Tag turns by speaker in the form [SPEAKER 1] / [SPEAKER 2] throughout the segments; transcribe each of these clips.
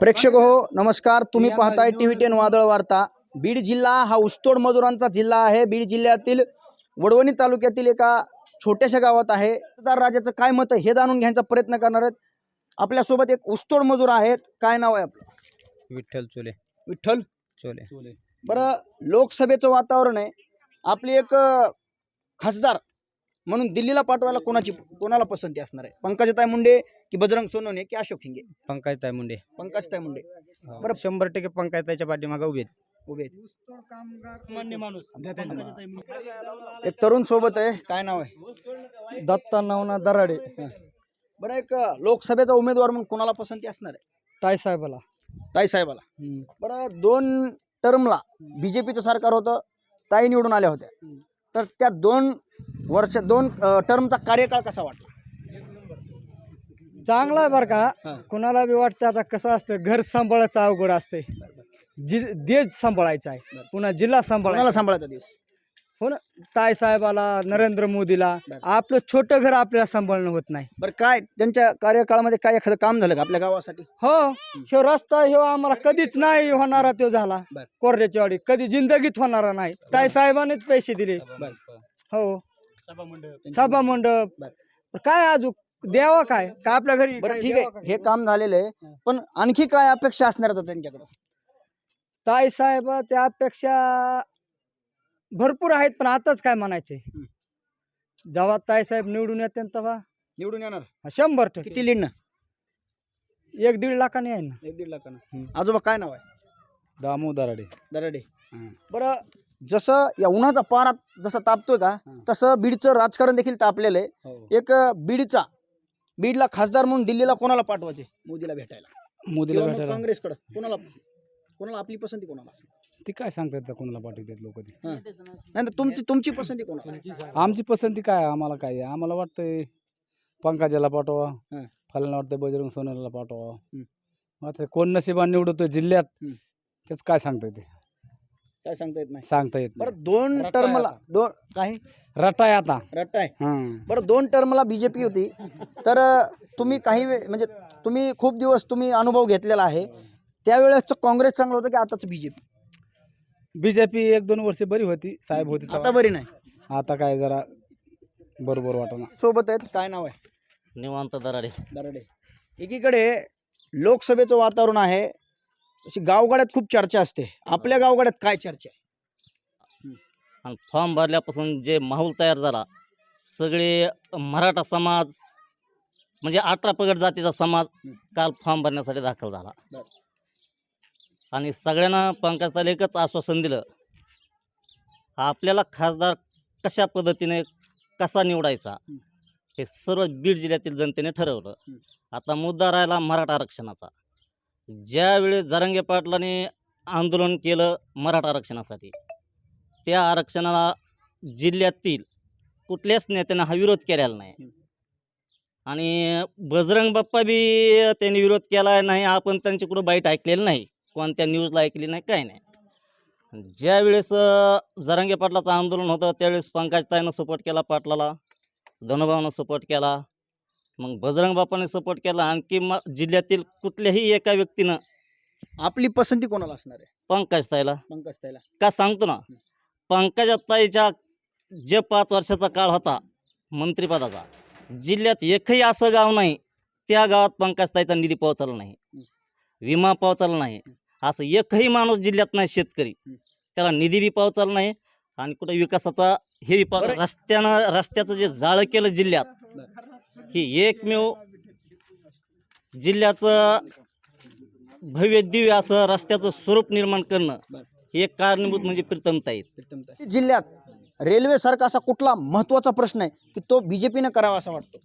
[SPEAKER 1] प्रेक्षक हो नमस्कार. तुम्ही पाहताय टी व्ही टेन वादळ वार्ता. बीड जिल्हा हा ऊसतोड मजुरांचा जिल्हा आहे. बीड जिल्ह्यातील वडवणी तालुक्यातील एका छोट्याशा गावात आहे. मतदार राजाचं काय मत आहे हे जाणून घ्यायचा प्रयत्न करणार आहेत. आपल्यासोबत एक ऊसतोड मजूर आहेत. काय नाव आहे आपलं?
[SPEAKER 2] विठ्ठल चोले.
[SPEAKER 1] विठ्ठल
[SPEAKER 2] चोले.
[SPEAKER 1] बरं लोकसभेचं वातावरण आहे. आपली एक अ, खासदार म्हणून दिल्लीला पाठवायला कोणाची कोणाला पसंती असणार आहे? पंकजाताई मुंडे की बजरंग सोनवणे की अशोक हिंगे?
[SPEAKER 2] पंकजताई मुंडे
[SPEAKER 1] पंकजताई मुंडे
[SPEAKER 2] बरं. शंभर टक्के पंकजताईच्या पाठीमागे उभे आहेत.
[SPEAKER 1] उभे आहेत. एक तरुण सोबत आहे. काय नाव आहे?
[SPEAKER 3] दत्ता नवना दराडे.
[SPEAKER 1] बरं एक अ, लोकसभेचा उमेदवार म्हणून कोणाला पसंती असणार आहे?
[SPEAKER 3] ताई साहेबाला.
[SPEAKER 1] ताई साहेबाला. बरं दोन टर्मला बीजेपीचं सरकार होतं ताई निवडून आल्या होत्या. तर त्या दोन वर्ष दोन अ, टर्मचा कार्यकाळ कसा वाटला?
[SPEAKER 3] चांगला आहे बरं. का. कुणाला बी वाटतं आता कसं असतं घर सांभाळायचं अवघड असते जि देश सांभाळायचा आहे. पुन्हा जिल्हा सांभाळायचा.
[SPEAKER 1] कोणाला सांभाळायचा दिवस
[SPEAKER 3] हो ना. ताई साहेबाला नरेंद्र मोदीला. आपलं छोटं घर आपल्याला सांभाळणं होत नाही.
[SPEAKER 1] बरं काय त्यांच्या कार्यकाळामध्ये काय एखादं काम झालं का आपल्या गावासाठी?
[SPEAKER 3] हो. ह्यो रस्ता ह्यो आम्हाला कधीच नाही होणारा तो झाला.
[SPEAKER 1] बरं.
[SPEAKER 3] कोर्याची वाडी कधी जिंदगीत होणारा नाही. ताई साहेबांनीच पैसे दिले. हो. सभा मंडप
[SPEAKER 1] बरं.
[SPEAKER 3] काय अजून द्यावा काय? का आपल्या घरी
[SPEAKER 1] बरं
[SPEAKER 3] काय
[SPEAKER 1] ठीक
[SPEAKER 3] द्यावं
[SPEAKER 1] आहे. हे काम झालेलं आहे. पण आणखी काय अपेक्षा असणार आता त्यांच्याकडे?
[SPEAKER 3] ताई साहेबाच्या अपेक्षा भरपूर आहेत पण आताच काय म्हणायचे? जेव्हा ताई साहेब निवडून येते न तेव्हा?
[SPEAKER 1] निवडून येणार?
[SPEAKER 3] शंभर टक्के.
[SPEAKER 1] किती लीड ना
[SPEAKER 3] एक दीड लाखाने आहे ना.
[SPEAKER 1] एक दीड लाखानं. आजोबा काय नाव आहे?
[SPEAKER 3] दामो दराडे.
[SPEAKER 1] दराडे. बरं. जसं या उन्हाचा पारा जसं तापतोय का तसं बीडचं राजकारण देखील तापलेलं आहे. एक अं, बीडचा बीडला खासदार म्हणून दिल्लीला कोणाला पाठवायचे मोदीला भेटायला
[SPEAKER 3] मोदीला
[SPEAKER 1] किंवा मग
[SPEAKER 3] भेटायला
[SPEAKER 1] काँग्रेसकडे कोणाला कोणाला आपली पसंती कोणाला?
[SPEAKER 3] ती काय सांगतात कोणाला पाठवतात लोक ती
[SPEAKER 1] हां. नाही नाही, तुमची तुमची पसंती कोणाला
[SPEAKER 3] आमची पसंती काय आहे? आम्हाला काय आहे? आम्हाला वाटतंय पंकजाला पाठवा
[SPEAKER 1] हां.
[SPEAKER 3] फलाना वाटतं बजरंग सोनेला पाठवा
[SPEAKER 1] हं.
[SPEAKER 3] आता कोण नशिबान निवडतो जिल्ह्यात
[SPEAKER 1] हं.
[SPEAKER 3] तेच काय सांगता येते
[SPEAKER 1] काय सांगता येत नाही.
[SPEAKER 3] सांगता येत
[SPEAKER 1] बरं दोन
[SPEAKER 3] रट्टा आहे
[SPEAKER 1] टर्मला
[SPEAKER 3] आता.
[SPEAKER 1] दोन काय?
[SPEAKER 3] रटाय आता.
[SPEAKER 1] रट्टा आहे
[SPEAKER 3] हं.
[SPEAKER 1] बरं दोन टर्मला बीजेपी होती. तर अं, तुम्ही काही वे- म्हणजे तुम्ही खूप दिवस तुम्ही अनुभव घेतलेला आहे. त्यावेळेसचं काँग्रेस चांगलं होतं की आताच बीजेपी?
[SPEAKER 3] बीजेपी एक दोन वर्ष बरी होती साहेब होती
[SPEAKER 1] आता
[SPEAKER 3] तेव्हा.
[SPEAKER 1] बरी नाही.
[SPEAKER 3] आता काय जरा बरोबर वाटना
[SPEAKER 1] सोबत आहेत काय नाव आहे?
[SPEAKER 2] निवांत दराडे.
[SPEAKER 1] दराडे. एकीकडे लोकसभेचं वातावरण आहे. अशी गावगाड्यात खूप चर्चा असते. आपल्या गावगाड्यात काय चर्चा आहे?
[SPEAKER 2] आणि फॉर्म भरल्यापासून जे माहोल तयार झाला सगळे मराठा समाज म्हणजे अठरा पगड जातीचा समाज काल फॉर्म भरण्यासाठी दाखल झाला. आणि सगळ्यांना पंकजताला एकच आश्वासन दिलं आपल्याला खासदार कशा पद्धतीने कसा निवडायचा
[SPEAKER 1] हं.
[SPEAKER 2] सर्व बीड जिल्ह्यातील जनतेने ठरवलं. आता मुद्दा राहिला मराठा आरक्षणाचा. ज्यावेळी जरांगे पाटलांनी आंदोलन केलं मराठा आरक्षणासाठी त्या आरक्षणाला जिल्ह्यातील कुठल्याच नेत्यानं हा विरोध केलेला नाही. आणि बजरंग बाप्पा बी त्यांनी विरोध केला नाही आपण त्यांची कुठं बाईट ऐकलेलं नाही कोणत्या न्यूजला ऐकली नाही काय नाही ज्यावेळेस जरांगे पाटलाचं आंदोलन होतं त्यावेळेस पंकजताईनं सपोर्ट केला पाटलाला धनुभावनं सपोर्ट केला मग बजरंग बाप्पाने सपोर्ट केला आणखी मग जिल्ह्यातील कुठल्याही एका व्यक्तीनं
[SPEAKER 1] आपली पसंती कोणाला असणार आहे?
[SPEAKER 2] पंकजताईला
[SPEAKER 1] पंकज ताईला.
[SPEAKER 2] का सांगतो ना पंकजाताईच्या जे पाच वर्षाचा काळ होता मंत्रिपदाचा जिल्ह्यात एकही असं गाव नाही त्या गावात पंकजताईचा निधी पोहोचला नाही. विमा पोहोचला नाही. असं एकही माणूस जिल्ह्यात नाही शेतकरी. त्याला निधी बी पोहोचला नाही आणि कुठं विकासाचा हे बी
[SPEAKER 1] बरं.
[SPEAKER 2] रस्त्यानं रस्त्याचं जे जाळं केलं जिल्ह्यात ही एकमेव जिल्ह्याचं भव्य दिव्य असं रस्त्याचं स्वरूप निर्माण करणं. हे एक कारणीभूत म्हणजे प्रीतमताई.
[SPEAKER 1] जिल्ह्यात रेल्वेसारखा असा कुठला महत्त्वाचा प्रश्न आहे की तो बीजेपीनं करावा असा वाटतो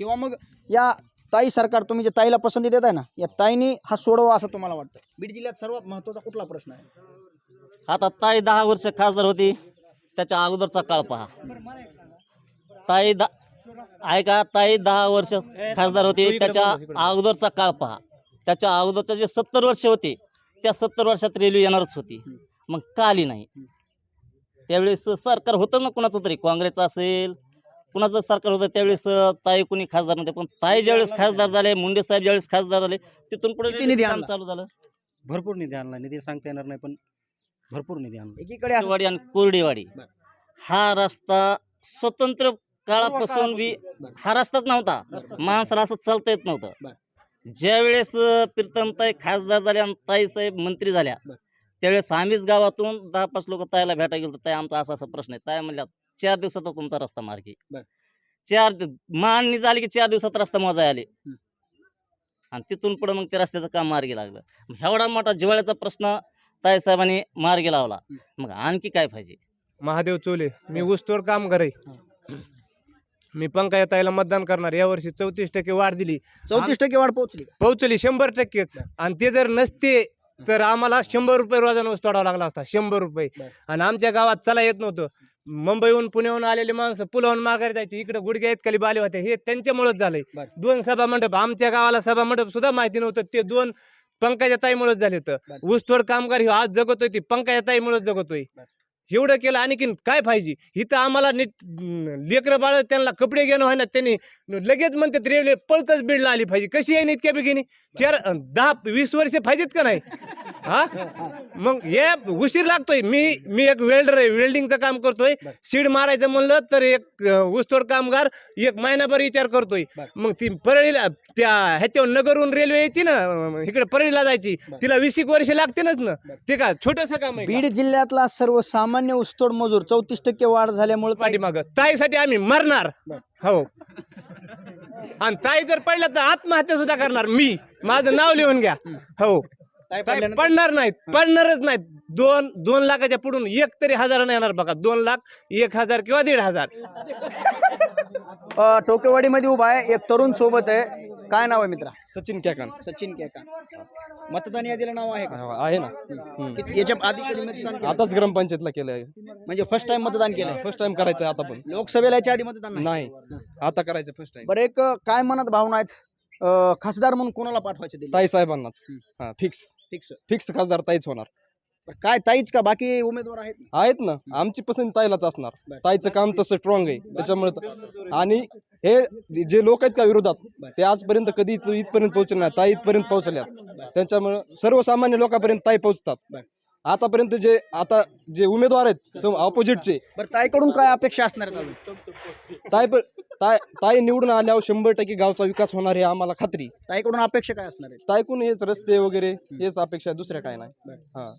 [SPEAKER 1] किंवा मग या ताई सरकार तुम्ही जे ताईला पसंती देत आहे ना या ताईनी हा सोडवा असं तुम्हाला वाटतं बीड जिल्ह्यात सर्वात महत्त्वाचा कुठला प्रश्न आहे
[SPEAKER 2] आता ताई दहा वर्ष खासदार होती त्याच्या अगोदरचा काळ पहा ताई दा ऐका ताई दहा वर्ष खासदार होती. त्याच्या अगोदरचा काळ पहा. त्याच्या अगोदरचे जे सत्तर वर्ष होते त्या सत्तर वर्षात रेल्वे येणारच होती. मग का आली नाही? त्यावेळेस सरकार होतं ना कोणाचं तरी? काँग्रेस असेल कुणाचं सरकार होतं त्यावेळेस ताई कुणी खासदार नव्हते. पण ताई ज्यावेळेस खासदार झाले मुंडे साहेब ज्यावेळेस खासदार झाले तिथून पुढे
[SPEAKER 1] निधी?
[SPEAKER 2] चालू झालं.
[SPEAKER 4] भरपूर निधी आणला. निधी सांगता येणार नाही पण भरपूर निधी आणला.
[SPEAKER 1] एकीकडे
[SPEAKER 2] वाडी आणि कोरडेवाडी. हा रस्ता स्वतंत्र काळापासून बी हा रस्ताच नव्हता. माणसाला असं चालता येत नव्हतं.
[SPEAKER 1] बरं.
[SPEAKER 2] ज्यावेळेस अं, प्रीतमताई खासदार झाल्या आणि ताईसाहेब मंत्री झाल्या. त्यावेळेस आम्हीच गावातून दहा पाच लोक ताईला भेटा गेलो. ताई आमचा असा असा प्रश्न आहे. ताई म्हणल्या चार दिवसात तुमचा रस्ता मार्गी.
[SPEAKER 1] बरं.
[SPEAKER 2] चार मांडणी झाली की चार दिवसात रस्ता मोजाय आले. आणि तिथून पुढे मग ते रस्त्याचं काम मार्गी लागलं. मग एवढा मोठा जिवाळ्याचा प्रश्न ताईसाहेबांनी मार्गी लावला. मग आणखी काय पाहिजे?
[SPEAKER 5] महादेव चोले मी ऊसतोड काम करे मी पंकजाताईला मतदान करणार. यावर्षी चौतीस टक्के वाढ दिली.
[SPEAKER 1] चौतीस टक्के वाढ पोहोचली
[SPEAKER 5] पोहोचली शंभर टक्केच. आणि ते जर नसते तर आम्हाला शंभर रुपये रोजानं ऊस तोडावा लागला असता. शंभर रुपये.
[SPEAKER 1] बरं.
[SPEAKER 5] आणि आमच्या गावात चला येत नव्हतं. मुंबईहून पुण्याहून आलेली माणसं पुलावून माघारी जायची. इकडे गुडघ्या इतकली बाले होते हे त्यांच्यामुळेच झालंय.
[SPEAKER 1] बरं.
[SPEAKER 5] दोन सभा मंडप आमच्या गावाला सभा मंडप सुद्धा माहिती नव्हतं. ते दोन पंकजा ताईमुळेच झाले
[SPEAKER 1] बरं.
[SPEAKER 5] ऊसतोड कामगार हे आज जगतोय ती पंकजा ताईमुळेच जगतोय.
[SPEAKER 1] बरं.
[SPEAKER 5] एवढं केलं आणखीन काय पाहिजे? इथं आम्हाला नीट लेकरं बाळ त्यांना कपडे घेणं व्हाय ना त्यांनी लगेच म्हणतात रेल्वे पळतच बीडला आली पाहिजे. कशी आहे ना इतक्या बेगिनी? चार दहा वीस वर्षे पाहिजेत का नाही? हा मग हे उशीर लागतोय मी मी एक वेल्डर आहे वेल्डिंगचं काम करतोय. सीड मारायचं म्हणलं तर एक ऊसतोड कामगार एक महिनाभर विचार करतोय. मग ती परळीला त्या ह्याच्यावर नगरहून रेल्वे यायची ना इकडे परळीला जायची. तिला वीस एक वर्ष लागतेच ना. ते का छोटस काम आहे?
[SPEAKER 1] बीड जिल्ह्यातला सर्वसामान्य ऊसतोड मजूर चौतीस टक्के वाढ झाल्यामुळे
[SPEAKER 5] पाठीमागं ताईसाठी आम्ही मरणार. हो आणि ताई जर पडल्या तर आत्महत्या सुद्धा करणार मी माझं नाव लिहून घ्या हो
[SPEAKER 1] पडल्यानंतर-
[SPEAKER 5] पडणार नाहीत पडणारच नाहीत. दोन दोन लाखाच्या पुढून एक तरी हजार नाही येणार बघा. दोन लाख एक हजार किंवा दीड हजार.
[SPEAKER 1] अ, टोकेवाडीमध्ये उभा आहे. एक तरुण सोबत आहे. काय नाव आहे मित्रा?
[SPEAKER 6] सचिन कॅकन.
[SPEAKER 1] सचिन केका मतदान यादीला नाव आहे का?
[SPEAKER 6] आहे ना.
[SPEAKER 1] किती- याच्या आधी कधी मतदान केलं?
[SPEAKER 6] आताच ग्रामपंचायतला केलंय
[SPEAKER 1] म्हणजे फर्स्ट टाइम मतदान केलंय
[SPEAKER 6] फर्स्ट टाइम करायचं आता पण.
[SPEAKER 1] लोकसभेला याच्या आधी मतदान नाही?
[SPEAKER 6] नाही. आता करायचं फर्स्ट टाइम
[SPEAKER 1] बरं एक अ, काय मनात भावना आहेत? अ, खासदार म्हणून कोणाला पाठवायचे दिले
[SPEAKER 6] ताई साहेबांना. हा फिक्स
[SPEAKER 1] फिक्स
[SPEAKER 6] फिक्स खासदार ताईच होणार.
[SPEAKER 1] काय ताईच का? बाकी उमेदवार आहेत
[SPEAKER 6] आहेत ना. आमची पसंत ताईलाच असणार.
[SPEAKER 1] बरं.
[SPEAKER 6] ताईचं काम तसं स्ट्रॉंग आहे. त्याच्यामुळे आणि हे जे लोक आहेत का विरोधात ते आजपर्यंत कधी इथं- इथपर्यंत पोहोचले नाही ताई इथपर्यंत पोहोचल्यात त्याच्यामुळे सर्वसामान्य लोकांपर्यंत ताई पोहोचतात.
[SPEAKER 1] बरं.
[SPEAKER 6] आतापर्यंत जे आता जे उमेदवार आहेत ऑपोजिटचे
[SPEAKER 1] बरं ताईकडून काय अपेक्षा असणार आहेत अजून?
[SPEAKER 6] ताई पर ताई ताई निवडून आल्यावर शंभर टक्के गावचा विकास होणार हे आम्हाला खात्री.
[SPEAKER 1] ताईकडून अपेक्षा काय असणार आहेत?
[SPEAKER 6] तायकून हेच रस्ते वगैरे हेच अपेक्षा आहे, दुसऱ्या काय नाही. हा.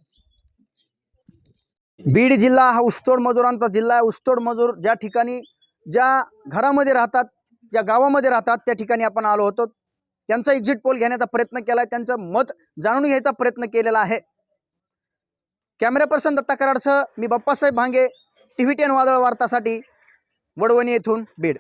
[SPEAKER 1] बीड जिल्हा हा ऊसतोड मजुरांचा जिल्हा आहे. ऊसतोड मजूर ज्या ठिकाणी ज्या घरामध्ये राहतात ज्या गावामध्ये राहतात त्या ठिकाणी आपण आलो होतो. त्यांचा एक्झिट पोल घेण्याचा प्रयत्न केला आहे त्यांचं मत जाणून घ्यायचा प्रयत्न केलेला आहे. कॅमेरा पर्सन दत्ता कराडसह मी Bappasaheb Bhange T V ten वादळ वार्तासाठी वडवणी येथून बीड.